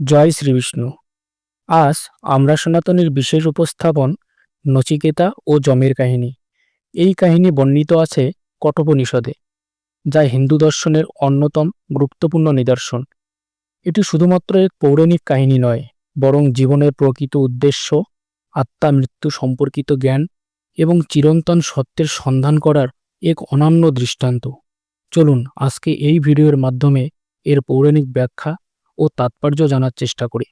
জয় শ্রীবিষ্ণু আজ আমরা সনাতনের বিশেষ উপস্থাপন নচিকেতা ও যমের কাহিনী। এই কাহিনী বর্ণিত আছে কঠোপনিষদে, যা হিন্দু দর্শনের অন্যতম গুরুত্বপূর্ণ নিদর্শন। এটি শুধুমাত্র এক পৌরাণিক কাহিনী নয়, বরং জীবনের প্রকৃত উদ্দেশ্য, আত্মা মৃত্যু সম্পর্কিত জ্ঞান এবং চিরন্তন সত্যের সন্ধান করার এক অনন্য দৃষ্টান্ত। চলুন আজকে এই ভিডিওর মাধ্যমে এর পৌরাণিক ব্যাখ্যা ও তাৎপর্য জানার চেষ্টা করি।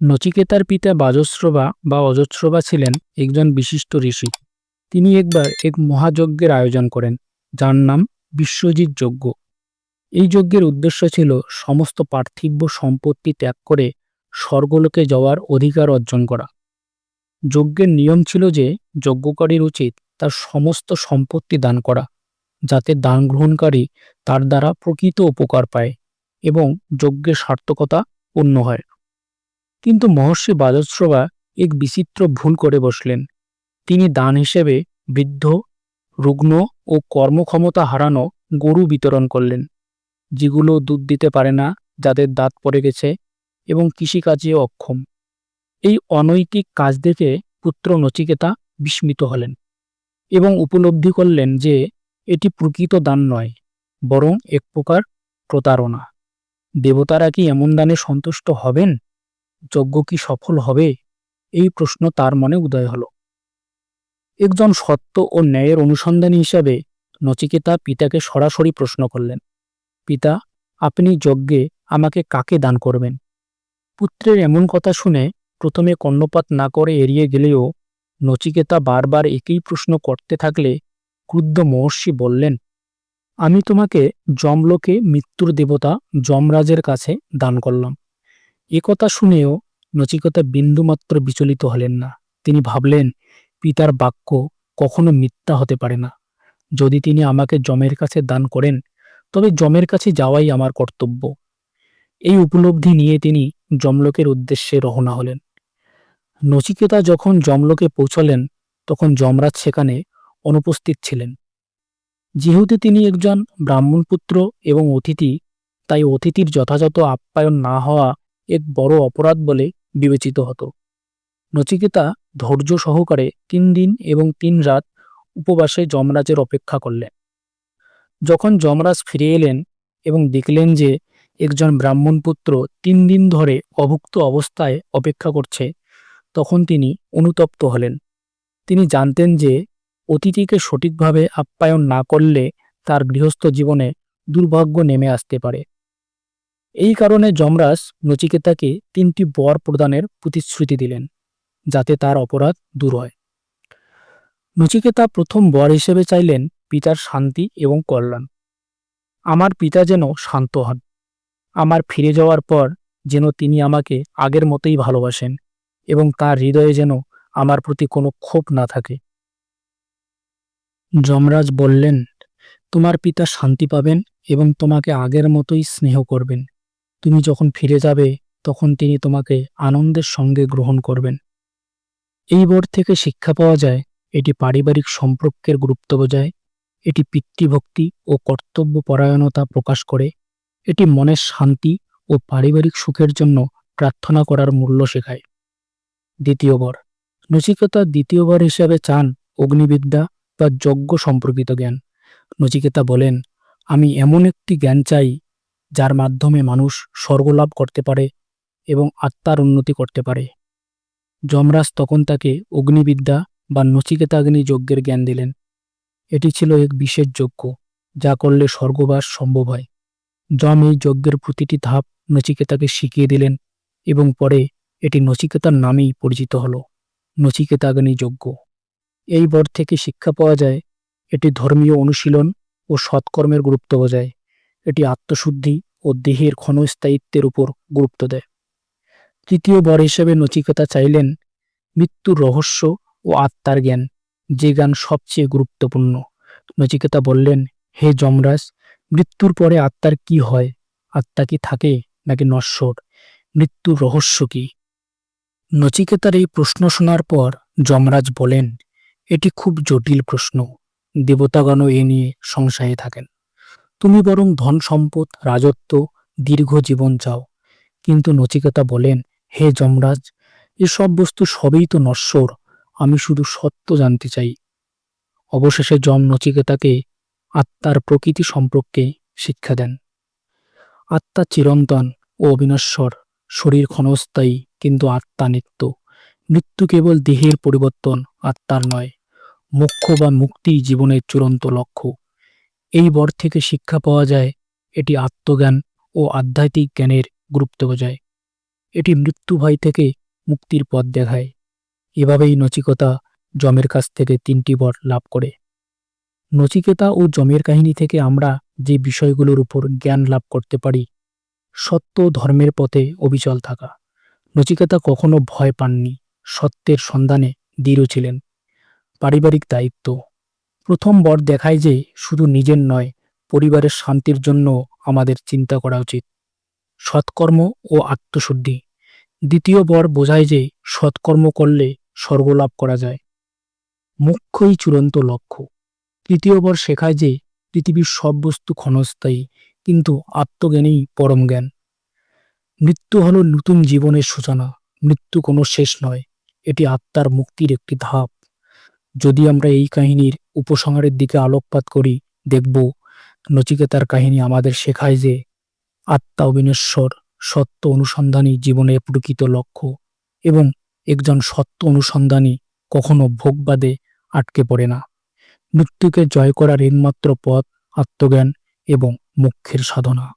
নচিকেতার পিতা বাজশ্রবা বা অজস্রবা ছিলেন একজন বিশিষ্ট ঋষি। তিনি একবার এক মহাযজ্ঞের আয়োজন করেন, যার নাম বিশ্বজিৎ যজ্ঞ। এই যজ্ঞের উদ্দেশ্য ছিল সমস্ত পার্থিব্য সম্পত্তি ত্যাগ করে স্বর্গলোকে যাওয়ার অধিকার অর্জন করা। যজ্ঞের নিয়ম ছিল যে যজ্ঞকারীর উচিত তার সমস্ত সম্পত্তি দান করা, যাতে দান গ্রহণকারী তার দ্বারা প্রকৃত উপকার পায়। এবং যজ্ঞের সার্থকতা পূর্ণ হয়। কিন্তু মহর্ষি বাজশ্রবা এক বিচিত্র ভুল করে বসলেন। তিনি দান হিসেবে বৃদ্ধ, রুগ্ন ও কর্মক্ষমতা হারানো গরু বিতরণ করলেন, যেগুলো দুধ দিতে পারে না, যাদের দাঁত পড়ে গেছে এবং কৃষিকাজে অক্ষম। এই অনৈতিক কাজ দেখে পুত্র নচিকেতা বিস্মিত হলেন এবং উপলব্ধি করলেন যে এটি প্রকৃত দান নয়, বরং এক প্রকার প্রতারণা। দেবতারা কি এমন দানে সন্তুষ্ট হবেন? যজ্ঞ কি সফল হবে? এই প্রশ্ন তার মনে উদয় হল। একজন সত্য ও ন্যায়ের অনুসন্ধানী হিসাবে নচিকেতা পিতাকে সরাসরি প্রশ্ন করলেন, পিতা, আপনি যজ্ঞে আমাকে কাকে দান করবেন? পুত্রের এমন কথা শুনে প্রথমে কর্ণপাত না করে এড়িয়ে গেলেও নচিকেতা বারবার একই প্রশ্ন করতে থাকলে ক্রুদ্ধ মহর্ষি বললেন আমি তোমাকে যমলোকে মৃত্যুর দেবতা যমরাজের কাছে দান করলাম। এ কথা শুনেও নচিকতা বিন্দুমাত্র বিচলিত হলেন না। তিনি ভাবলেন, পিতার বাক্য কখনো মিথ্যা হতে পারে না। যদি তিনি আমাকে যমের কাছে দান করেন, তবে যমের কাছে যাওয়াই আমার কর্তব্য। এই উপলব্ধি নিয়ে তিনি যমলোকের উদ্দেশ্যে রওনা হলেন। নচিকেতা যখন যমলোকে পৌঁছলেন, তখন যমরাজ সেখানে অনুপস্থিত ছিলেন। যেহেতু তিনি একজন ব্রাহ্মণ পুত্র এবং অতিথি, তাই অতিথির যথাযথ আপ্যায়ন না হওয়া এক বড় অপরাধ বলে বিবেচিত হতো। নচিকেতা ধৈর্য সহকারে তিন দিন এবং তিন রাত উপবাসে যমরাজের অপেক্ষা করলেন। যখন যমরাজ ফিরে এলেন এবং দেখলেন যে একজন ব্রাহ্মণ পুত্র তিন দিন ধরে অভুক্ত অবস্থায় অপেক্ষা করছে, তখন তিনি অনুতপ্ত হলেন। তিনি জানতেন যে অতিথিকে সঠিকভাবে আপ্যায়ন না করলে তার গৃহস্থ জীবনে দুর্ভাগ্য নেমে আসতে পারে। এই কারণে যমরাজ নচিকেতাকে তিনটি বর প্রদানের প্রতিশ্রুতি দিলেন, যাতে তার অপরাধ দূর হয়। নচিকেতা প্রথম বর হিসেবে চাইলেন পিতার শান্তি এবং কল্যাণ। আমার পিতা যেন শান্ত হন। আমার ফিরে যাওয়ার পর যেন তিনি আমাকে আগের মতোই ভালোবাসেন এবং তার হৃদয়ে যেন আমার প্রতি কোনো ক্ষোভ না থাকে। যমরাজ বললেন, তোমার পিতা শান্তি পাবেন এবং তোমাকে আগের মতোই স্নেহ করবেন। তুমি যখন ফিরে যাবে, তখন তিনি তোমাকে আনন্দের সঙ্গে গ্রহণ করবেন। এই বর থেকে শিক্ষা পাওয়া যায়, এটি পারিবারিক সম্পর্কের গুরুত্ব বোঝায়, এটি পিতৃভক্তি ও কর্তব্য পরায়ণতা প্রকাশ করে, এটি মনের শান্তি ও পারিবারিক সুখের জন্য প্রার্থনা করার মূল্য শেখায়। দ্বিতীয় বর নচিকেতা দ্বিতীয়বার হিসাবে চান অগ্নিবিদ্যা বা যজ্ঞ সম্পর্কিত জ্ঞান। নচিকেতা বলেন, আমি এমন একটি জ্ঞান চাই, যার মাধ্যমে মানুষ স্বর্গলাভ করতে পারে এবং আত্মার উন্নতি করতে পারে। যমরাজ তখন তাকে অগ্নিবিদ্যা বা নচিকেতাগ্নি যজ্ঞের জ্ঞান দিলেন। এটি ছিল এক বিশেষ যজ্ঞ, যা করলে স্বর্গবাস সম্ভব হয়। যম এই যজ্ঞের প্রতিটি ধাপ নচিকেতাকে শিখিয়ে দিলেন এবং পরে এটি নচিকেতার নামেই পরিচিত হল, নচিকেতাগ্নি যজ্ঞ। এই বর থেকে শিক্ষা পাওয়া যায়, এটি ধর্মীয় অনুশীলন ও সৎকর্মের গুরুত্ব বোঝায়। এটি আত্মশুদ্ধি ও দেহের ক্ষণস্থায়িত্বের উপর গুরুত্ব দেয়। তৃতীয় বর হিসেবে নচিকেতা চাইলেন মৃত্যুর রহস্য ও আত্মার জ্ঞান, যে জ্ঞান সবচেয়ে গুরুত্বপূর্ণ। নচিকেতা বললেন, হে যমরাজ, মৃত্যুর পরে আত্মার কি হয়? আত্মা কি থাকে নাকি নশ্বর? মৃত্যুর রহস্য কি? নচিকেতার এই প্রশ্ন শোনার পর যমরাজ বলেন এটি খুব জটিল প্রশ্ন। দেবতাগণও এ নিয়ে সংশয়ে থাকেন। তুমি বরং ধন সম্পদ, রাজত্ব, দীর্ঘ জীবন চাও। কিন্তু নচিকেতা বলেন, হে যমরাজ, এসব বস্তু সবই তো নশ্বর, আমি শুধু সত্য জানতে চাই। অবশেষে যম নচিকেতাকে আত্মার প্রকৃতি সম্পর্কে শিক্ষা দেন। আত্মা চিরন্তন ও অবিনশ্বর, শরীর ক্ষণস্থায়ী কিন্তু আত্মা নিত্য। মৃত্যু কেবল দেহের পরিবর্তন, আত্মার নয়। মোক্ষ বা মুক্তি জীবনের চূড়ান্ত লক্ষ্য। এই বর থেকে শিক্ষা পাওয়া যায়, এটি আত্মজ্ঞান ও আধ্যাত্মিক জ্ঞানের গুরুত্ব বোঝায়। এটি মৃত্যু ভয় থেকে মুক্তির পথ দেখায়। এভাবেই নচিকতা যমের কাছ থেকে তিনটি বর লাভ করে। নচিকেতা ও যমের কাহিনী থেকে আমরা যে বিষয়গুলোর উপর জ্ঞান লাভ করতে পারি, সত্য ধর্মের পথে অবিচল থাকা। নচিকেতা কখনো ভয় পাননি, সত্যের সন্ধানে দৃঢ় ছিলেন। পারিবারিক দায়িত্ব। প্রথম বর দেখায় যে শুধু নিজের নয়, পরিবারের শান্তির জন্য আমাদের চিন্তা করা উচিত। সৎকর্ম ও আত্মশুদ্ধি। দ্বিতীয় বর বোঝায় যে সৎকর্ম করলে স্বর্গ লাভ করা যায়। মুখ্যই চূড়ান্ত লক্ষ্য। তৃতীয় বর শেখায় যে পৃথিবীর সব বস্তু ক্ষণস্থায়ী, কিন্তু আত্মজ্ঞানেই পরম জ্ঞান। মৃত্যু হলো নতুন জীবনের সূচনা, মৃত্যু কোনো শেষ নয়, এটি আত্মার মুক্তির একটি ধাপ। যদি আমরা এই কাহিনীর উপসংহারের দিকে আলোকপাত করি, দেখব নচিকেতার কাহিনী আমাদের শেখায় যে আত্মা অবিনশ্বর সত্য অনুসন্ধানী জীবনে প্রকৃত লক্ষ্য এবং একজন সত্য অনুসন্ধানী কখনো ভোগবাদে আটকে পড়ে না। মৃত্যুকে জয় করার একমাত্র পথ আত্মজ্ঞান এবং মুখ্যের সাধনা।